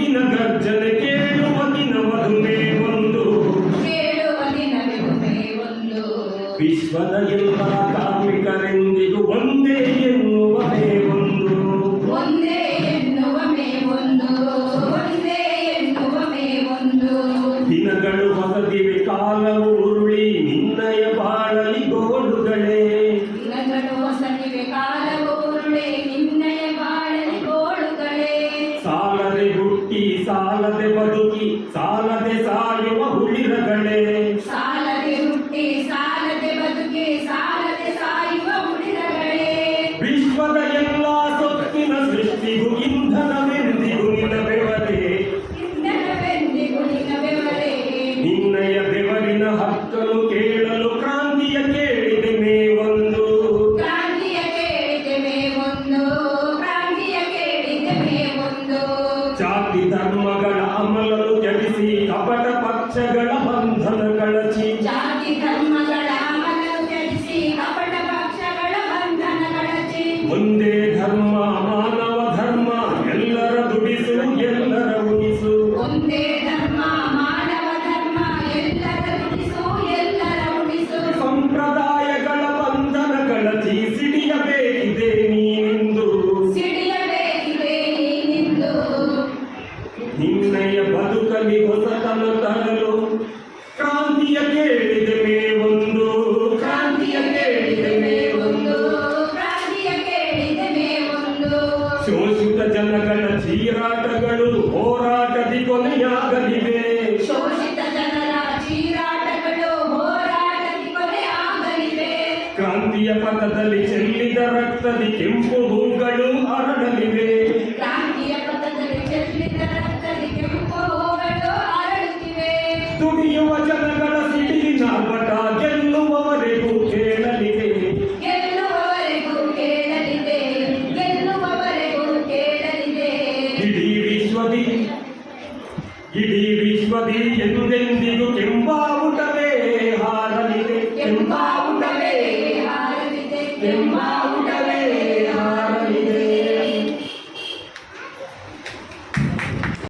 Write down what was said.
ಗುಡುಗಿನ ಗರ್ಜನೆ ಕೇಳುವ ದಿನ ಮದುವೆ ಒಂದು. ವಿಶ್ವದ ಎಲ್ಲ ಕಾರ್ಮಿಕರೆಂದಿಗೂ ಒಂದೇ ಎನ್ನುವನೇ ಒಂದು. ಒಂದೇ ಎನ್ನುವ ಒಂದು. ಒಂದೇ ಎನ್ನುವ ಮೇ ಒಂದು. ದಿನಗಳು ಹೊಸದಿವೆ ಕಾಲವು ಹುಟ್ಟಿ ಸಾಲದೆ ಬದುಕಿ ಸಾಲದೆ ಸಾಯುವ ಹುಳಿರಗಳೇ ಸಾಲದೆ ಹುಟ್ಟಿ ಸಾಲದೆ ಬದುಕಿ ಸಾಲದೆ ಸಾಯುವ ಉಳಿದಗಳೇ ವಿಶ್ವದ ಎಲ್ಲ ಸೊತ್ತಿನ ಸೃಷ್ಟಿಗೂ ಇಂಧನವೆಂದಿಗೂ ನಿನ್ನ ಬೆವರೇ. ಇಂಧನವೆಂದಿಗೂ ನಿನ್ನ ಬೆವರೇ. ನಿನ್ನಯ ಬೆವರಿನ ಹಕ್ಕನ್ನು ಕೇಳಲು ಪಕ್ಷಗಳ ಬಂಧನ ಕಳಚಿ ಜಾತಿ ಧರ್ಮಗಳ ಕೆಡಿಸಿ ಕಪಟ ಪಕ್ಷಗಳ ಬಂಧನ ಕಳಚಿ ಒಂದೇ ಧರ್ಮ ಮಾನವ ಧರ್ಮ ಎಲ್ಲರ ದುಡಿಸು ಎಲ್ಲರ ಉಳಿಸು. ಒಂದೇ ಧರ್ಮ ಮಾನವ ಧರ್ಮ ಎಲ್ಲರ ದುಡಿಸು ಎಲ್ಲರ ಉಳಿಸು. ಸಂಪ್ರದಾಯಗಳ ಬಂಧನ ಕಳಚಿ ಸಿಡಿಯಬೇಕಿದೆ ನೀನಿಂದು ಕ್ರಾಂತಿಯ ಕೇಳಿದೆ ಮೇ ಒಂದು. ಕಾಂತಿಯ ಕೇಳಿದೆ ಮೇ ಒಂದು. ಕಾಂತಿಯ ಕೇಳಿದೆ ಮೇ ಒಂದು. ಶೋಷಿತ ಜನಗಳ ಚೀರಾಟಗಳು ಹೋರಾಟದಿ ಕೊನೆಯಾಗಲಿವೆ. ಶೋಷಿತ ಜನರ ಚೀರಾಟಗಳು ಹೋರಾಟದಿ ಕೊನೆಯಾಗಲಿವೆ. ಕ್ರಾಂತಿಯ ಪಥದಲ್ಲಿ ಚೆಲ್ಲಿದ ರಕ್ತದಿ ಕೆಂಪು ಹೂಗಳು ಅರಳಲಿವೆ ವಿಶ್ವದಿ ಇಡೀ ವಿಶ್ವದಿ ಎಂದೆಂದಿಗೂ ಕೆಂಬಾವುಟವೇ ಹಾರಲಿದೆ